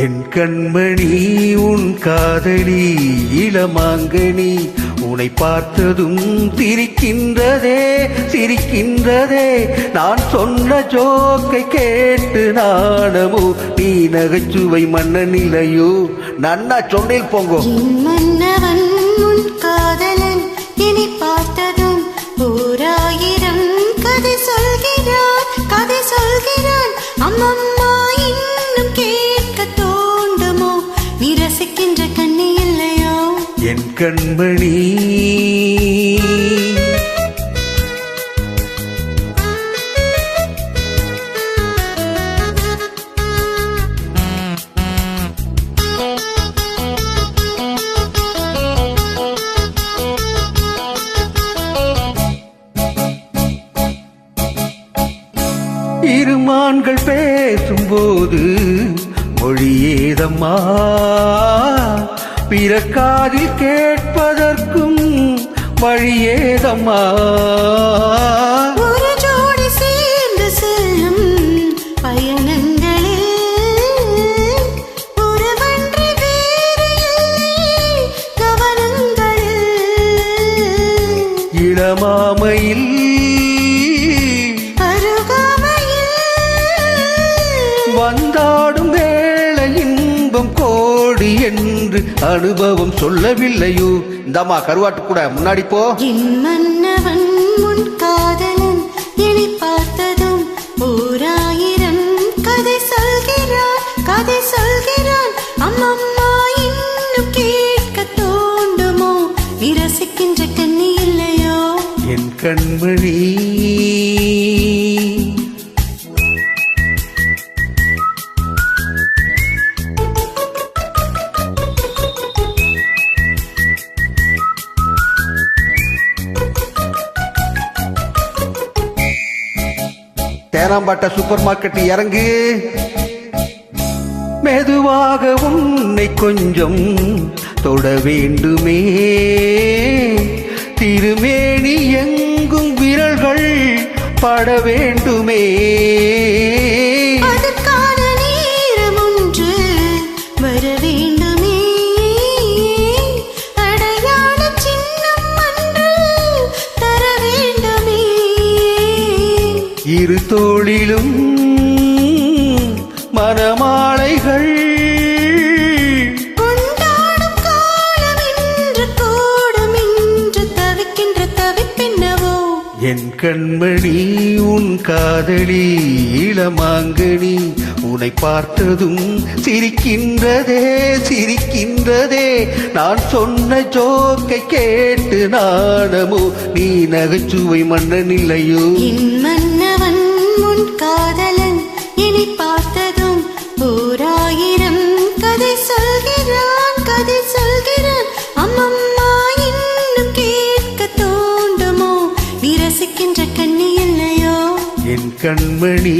என் கண்மணி உன் காதலி இளமாங்கனி உன்னை பார்த்ததும் சிரிக்கின்றதே சிரிக்கின்றதே. நான் சொன்ன ஜோக்கை கேட்டு நாணமோ நீ நகைச்சுவை மன்னனிலையோ நன்னா சொன்னில் போங்கோ. மன்னவன் உன் காதலன் இனி பார்த்ததும் ஓராயிரம் கதை சொல்கிறான் கதை சொல்கிறான். அம்மம்மா கண்மணி. இருமான்கள் பேசும்போது மொழியேதம்மா. பிற காதில் கேட்பதற்கும் வழியேதம்மா. ஒரு ஜோடி சேர்ந்து செல்லும் பயணங்களில் இளமாமையில் வந்தாடும் வேளை இன்பம் கோடி என்று அனுபவம் சொல்லவில்லையோ. இந்தாம்மா கருவாட்டு கூட முன்னாடி போ. மன்னவன் உன் காதலன் இனி பார்த்ததும் ஓராயிரம் கதை சொல்கிறான் கதை சொல்கிறான். அம்மம்மா இன்னும் கேட்க தோண்டுமோ? விரசிக்கின்ற கண்ணி இல்லையோ? என் கண்மணி தேனாம்பாட்ட சூப்பர் மார்க்கெட் இறங்கு. மெதுவாக உன்னை கொஞ்சம் தொட வேண்டுமே. திருமேனி எங்கும் விரல்கள் பட வேண்டுமே. இரு தோளிலும் தவிப்பென்னவோ? என் கண்மணி உன் காதலி இளமாங்கனி உன்னை பார்த்ததும் சிரிக்கின்றதே சிரிக்கின்றதே. நான் சொன்ன ஜோக்கை கேட்டு நாணமோ நீ நகைச்சுவை மன்னவன் உன் காதலன் இனி பார்த்ததும் ஓராயிரம் கதை சொல்கிறான் கதை சொல்கிறான். அம்மம்மா இன்னும் கேட்க தோண்டுமோ? நீ ரசிக்கின்ற கண்ணி இல்லையோ? என் கண்மணி